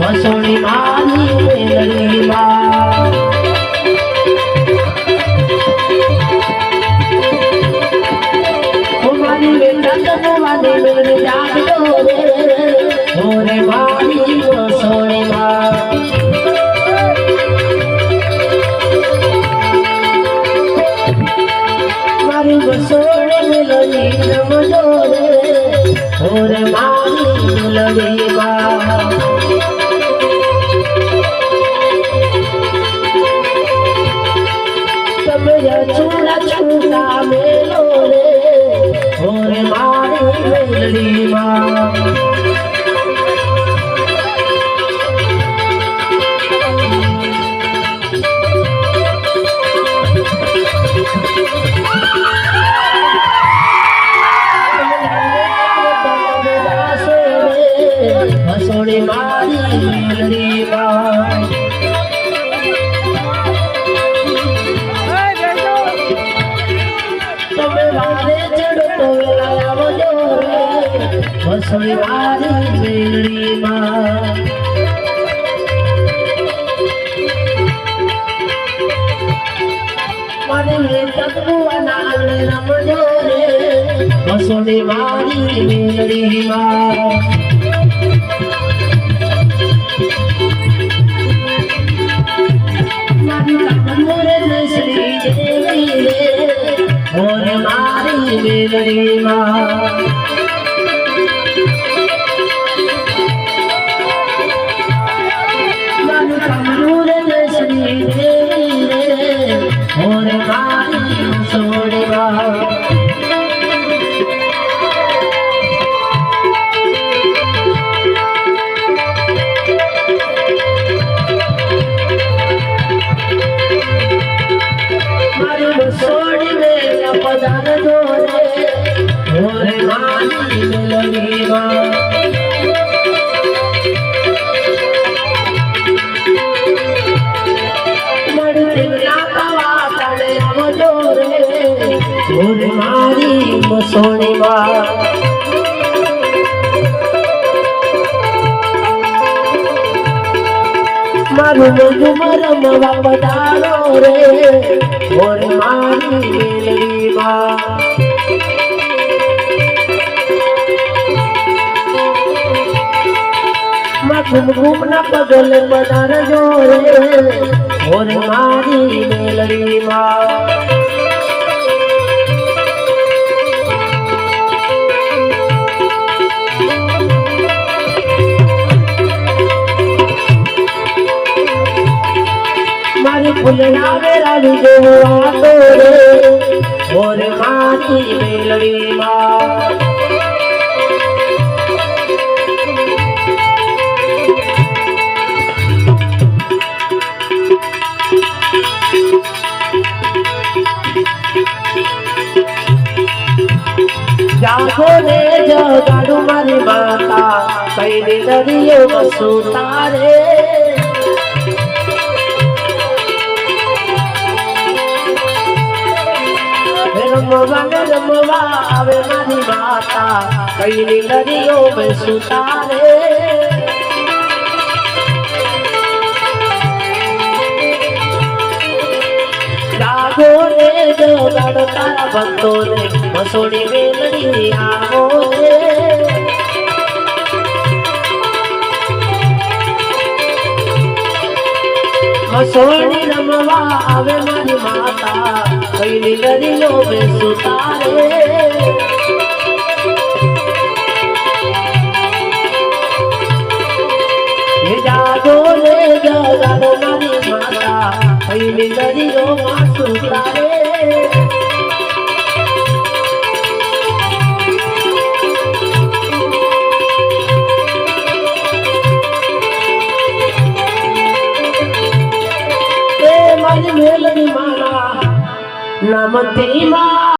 વસોણી મારી મેલડી માં મારી ઓરે મારી મેલડી ઓરે મારી મેલડી માં તમે છોડા છોડા મેલો રે ઓરે મારી મેલડી માં મેલડી માં મારે વેતક ભુવાના આંગણે રમજો રે. હસોડી મારી મેલડી માં મારી કામરે શ્રી દેવી રે ઓરે મારી મેલડી માં. ઓરે મારી મેલડી માં મારી દેવના કવા તળે રે ઓરે મારી માં ઘૂમ ઘૂમ ના પગલે પધારજો રે. ઓર મારી મેલડી માં. મારી ફૂલના વેરાની જેવું તો રે. ઓર મારી મેલડી માં. જાગો રે જગાડું મારી માતા, કઈ દરિયો વસુતા તારે આવે મારી માતા, કઈ દરિયો વસુતા રે. જગાડો તારા ભક્તો ને વસોડી મેલડી આવો રે વસોડી રમવા આવે મારી માતા કઈ દરિયો બેસુતા રે હે જાગો રે જગાડો મારી માતા, કઈની દરિયો માસુતા રે એ મારી મેલડી મારા નામ તેરી માં